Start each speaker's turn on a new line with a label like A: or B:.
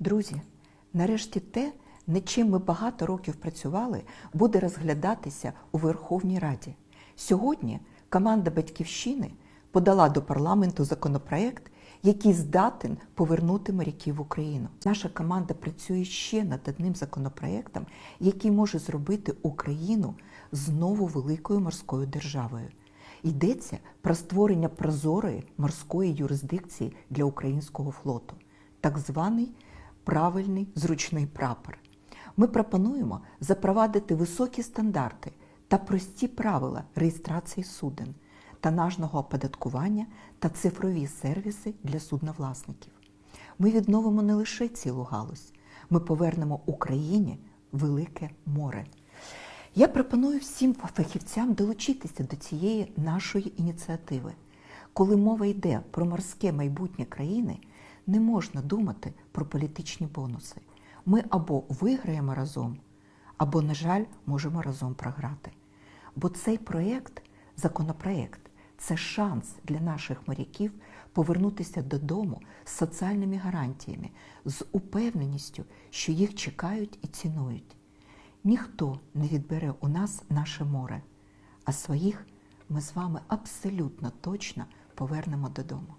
A: Друзі, нарешті те, над чим ми багато років працювали, буде розглядатися у Верховній Раді. Сьогодні команда Батьківщини подала до парламенту законопроект, який здатен повернути моряків в Україну. Наша команда працює ще над одним законопроектом, який може зробити Україну знову великою морською державою. Йдеться про створення прозорої морської юрисдикції для українського флоту, так званий правильний зручний прапор. Ми пропонуємо запровадити високі стандарти та прості правила реєстрації суден, тонажного оподаткування та цифрові сервіси для судновласників. Ми відновимо не лише цілу галузь, ми повернемо Україні велике море. Я пропоную всім фахівцям долучитися до цієї нашої ініціативи. Коли мова йде про морське майбутнє країни, не можна думати про політичні бонуси. Ми або виграємо разом, або, на жаль, можемо разом програти. Бо цей проєкт, законопроєкт, це шанс для наших моряків повернутися додому з соціальними гарантіями, з упевненістю, що їх чекають і цінують. Ніхто не відбере у нас наше море, а своїх ми з вами абсолютно точно повернемо додому.